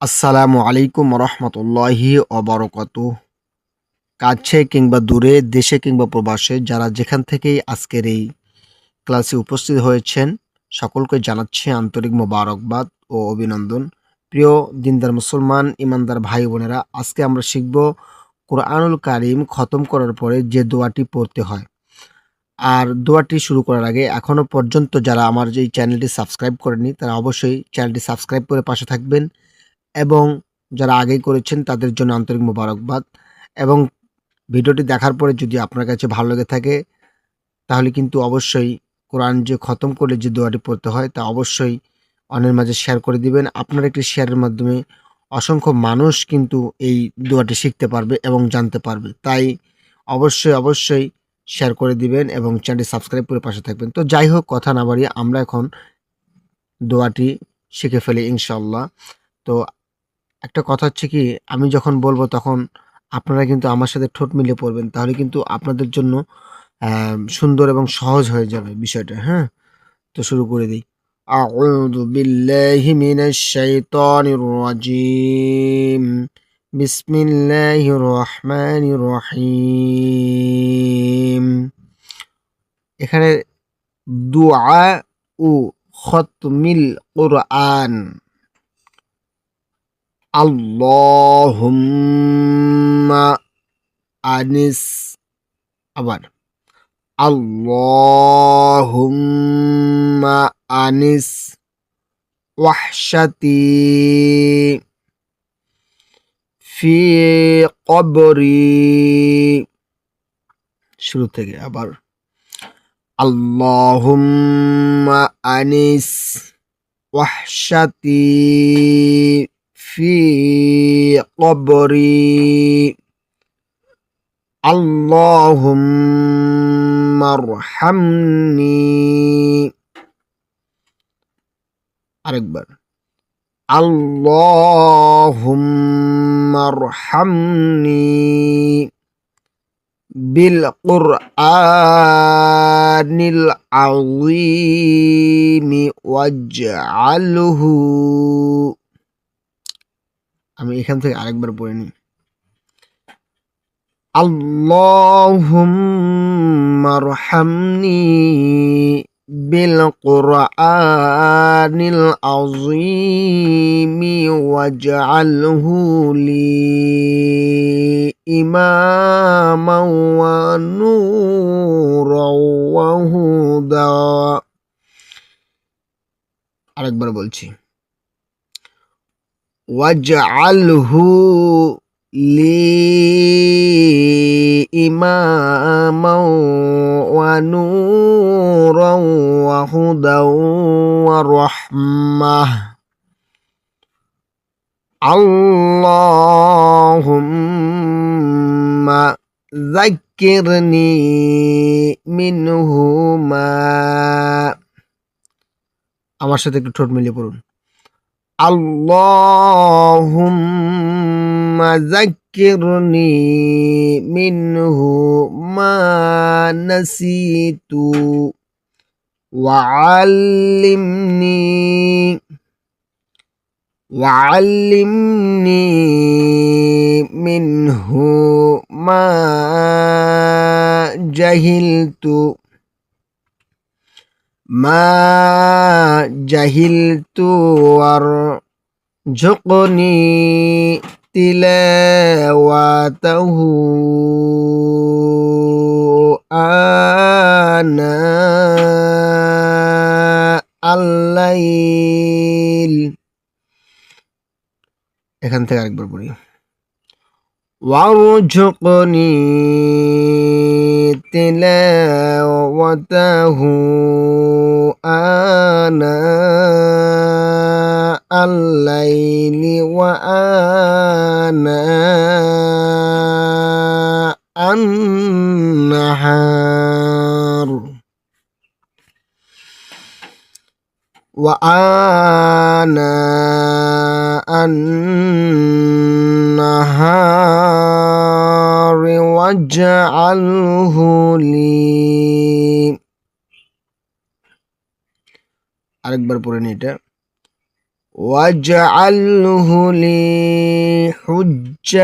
আসসালামু আলাইকুম রহমতুল্লাহি অবরকত কাছে কিংবা দূরে, দেশে কিংবা প্রবাসে যারা যেখান থেকেই আজকের এই ক্লাসে উপস্থিত হয়েছেন, সকলকে জানাচ্ছি আন্তরিক মোবারকবাদ ও অভিনন্দন। প্রিয় দিনদার মুসলমান, ইমানদার ভাই বোনেরা, আজকে আমরা শিখব কোরআনুল কারিম খতম করার পরে যে দোয়াটি পড়তে হয়। আর দোয়াটি শুরু করার আগে এখনও পর্যন্ত যারা আমার যে চ্যানেলটি সাবস্ক্রাইব করেনি তারা অবশ্যই চ্যানেলটি সাবস্ক্রাইব করে পাশে থাকবেন। এবং যারা আগেই করেছেন তাদের জন্য আন্তরিক মোবারকবাদ এবং ভিডিওটি দেখার পরে যদি আপনার কাছে ভালো লেগে থাকে, তাহলে কিন্তু অবশ্যই কোরআন যে খতম করলে যে দোয়াটি পড়তে হয় তা অবশ্যই অন্যের মাঝে শেয়ার করে দিবেন। আপনার একটি শেয়ারের মাধ্যমে অসংখ্য মানুষ কিন্তু এই দোয়াটি শিখতে পারবে এবং জানতে পারবে। তাই অবশ্যই অবশ্যই শেয়ার করে দিবেন এবং চ্যানেলটি সাবস্ক্রাইব করে পাশে থাকবেন। তো যাই হোক, কথা না বাড়িয়ে আমরা এখন দোয়াটি শিখে ফেলি ইনশাল্লাহ তো একটা কথা হচ্ছে কি আমি যখন বলবো তখন আপনারা কিন্তু আমার সাথে ঠোঁট মিলিয়ে পড়বেন তাহলে কিন্তু আপনাদের জন্য আহ, সুন্দর এবং সহজ হয়ে যাবে বিষয়টা হ্যাঁ তো শুরু করে দিই أعوذ بالله من الشيطان الرجيم بسم الله الرحمن الرحيم এখানে দুআ ও খতমিল কোরআন আল্লাহুম্মা আনিস আবার আল্লাহুম্মা আনিস ওয়াহশাতি ফি কবরি শুরু থেকে আবার। আল্লাহুম্মা আনিস ওয়াহশাতি في قبري اللهم ارحمني আরেকবার اللهم ارحمني بالقرآن العظيم واجعله আমি এখান থেকে আরেকবার পড়ে নিই اللهم ارحمني بالقرآن العظيم واجعله لي إماما ونورا وهدى আরেকবার বলছি واجعله لي إماما ونورا وهدى ورحمة اللهم ذكرني منه ما আমার সাথে একটু ঠোঁট মিলিয়ে পড়ুন اللهم ذكرني منه ما نسيت وعلمني وعلمني منه ما جهلت মা জাহিল তুয়ার ঝুকনি তিলাওয়াতাহু আনা আল্লাই এখান থেকে আরেকবার পড়ি। وارزقني تلاوته آناء الليل وآناء النهار. وآناء النهار. واجعله لي আরেকবার পড়ে নি এটা واجعله لي حجة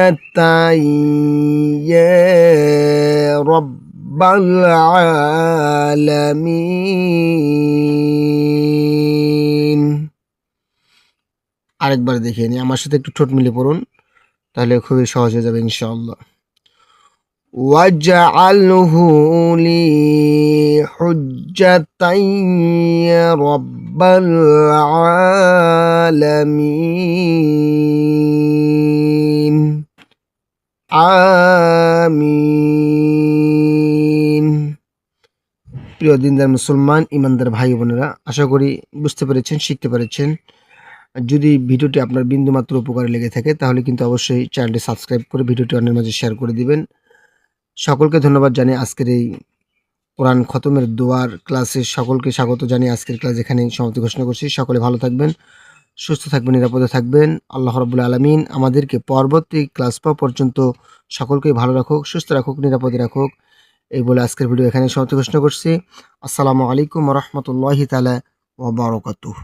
يا رب العالمين আরেকবার দেখিয়ে নিই আমার সাথে একটু ঠোঁট মিলে পড়ুন তাহলে খুবই সহজ হয়ে যাবে ইনশাআল্লাহ واجعله لي حجة يا رب العالمين আমিন প্রিয় দিনদার মুসলমান ইমানদার ভাই বোনেরা আশা করি বুঝতে পেরেছেন শিখতে পেরেছেন যদি ভিডিওটি আপনার বিন্দুমাত্র উপকারে লেগে থাকে তাহলে কিন্তু অবশ্যই চ্যানেলটি সাবস্ক্রাইব করে ভিডিওটি অন্যের মাঝে শেয়ার করে দিবেন সকলকে ধন্যবাদ জানিয়ে আজকের এই কোরআন খতমের দোয়ার ক্লাসে সকলকে স্বাগত জানিয়ে আজকের ক্লাস এখানেই সমাপ্তি ঘোষণা করছি। সকলে ভালো থাকবেন, সুস্থ থাকবেন, নিরাপদে থাকবেন। আল্লাহ রাবুল আলমিন আমাদেরকে পরবর্তী ক্লাস পাওয়া পর্যন্ত সকলকে ভালো রাখুক, সুস্থ রাখুক, নিরাপদে রাখুক। এই বলে আজকের ভিডিও এখানে সমাপ্তি ঘোষণা করছি। আসসালামু আলাইকুম রহমতুল্লাহি তালা ওবরকাতুহ